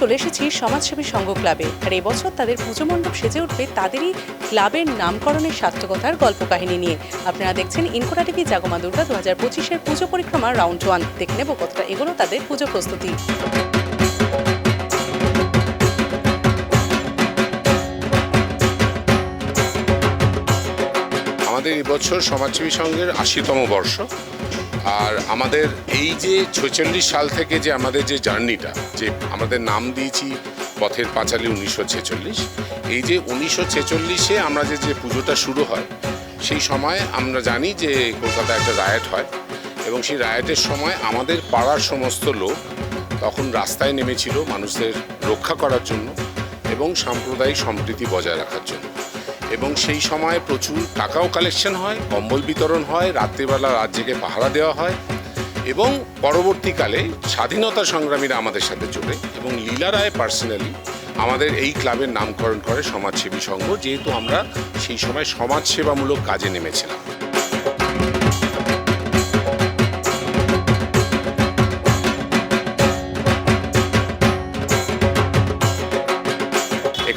চলে এসেছি সমাজসেবী সংঘ ক্লাবে। আর এবছর তাদের পুজো মণ্ডপ সেজে উঠবে তাদেরই ক্লাবের নামকরণের সার্থকতার গল্প কাহিনী নিয়ে। আপনারা দেখছেন ইনকোরা টিভি, জাগমা দুর্গা দু হাজার পঁচিশের পুজো পরিক্রমা রাউন্ড ওয়ান। দেখে নেব কতটা এগুলো তাদের পুজো প্রস্তুতি। আমাদের এবছর সমাজসেবী সংঘের আশিতম বর্ষ। আর আমাদের এই যে ছেচল্লিশ সাল থেকে যে আমাদের যে জার্নিটা, যে আমাদের নাম দিয়েছি পথের পাঁচালী উনিশশো ছেচল্লিশ, এই যে উনিশশো ছেচল্লিশে আমরা যে যে পুজোটা শুরু হয়, সেই সময় আমরা জানি যে কলকাতায় একটা রায়ট হয় এবং সেই রায়টের সময় আমাদের পাড়ার সমস্ত লোক তখন রাস্তায় নেমেছিল মানুষদের রক্ষা করার জন্য এবং সাম্প্রদায়িক সম্প্রীতি বজায় রাখার জন্য। এবং সেই সময় প্রচুর টাকাও কালেকশন হয়, কম্বল বিতরণ হয়, রাত্রিবেলা রাত পাহারা দেওয়া হয় এবং পরবর্তীকালে স্বাধীনতা সংগ্রামীরা আমাদের সাথে চলে এবং লীলা রায় পার্সোনালি আমাদের এই ক্লাবের নামকরণ করে সমাজসেবী সংঘ, যেহেতু আমরা সেই সময় সমাজসেবামূলক কাজে নেমেছিলাম।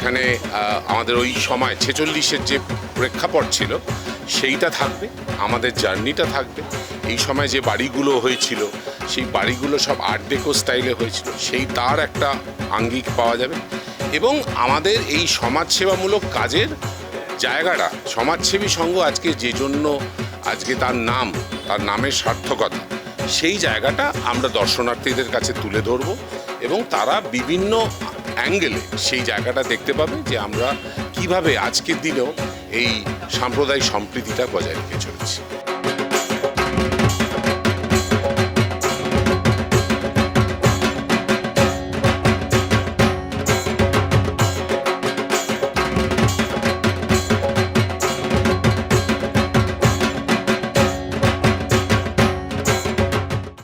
এখানে আমাদের ওই সময় ছেচল্লিশের যে প্রেক্ষাপট ছিল, সেইটা থাকবে, আমাদের জার্নিটা থাকবে। এই সময় যে বাড়িগুলো হয়েছিল, সেই বাড়িগুলো সব আর্ট ডেকো স্টাইলে হয়েছিল, সেই তার একটা আঙ্গিক পাওয়া যাবে। এবং আমাদের এই সমাজসেবামূলক কাজের জায়গাটা, সমাজসেবী সংঘ আজকে যে জন্য, আজকে তার নাম, তার নামের সার্থকতা, সেই জায়গাটা আমরা দর্শনার্থীদের কাছে তুলে ধরব। এবং তারা বিভিন্ন অ্যাঙ্গেলে সেই জায়গাটা দেখতে পাবে যে আমরা কীভাবে আজকের দিনেও এই সাম্প্রদায়িক সম্প্রীতিটা বজায় রেখে চলেছি।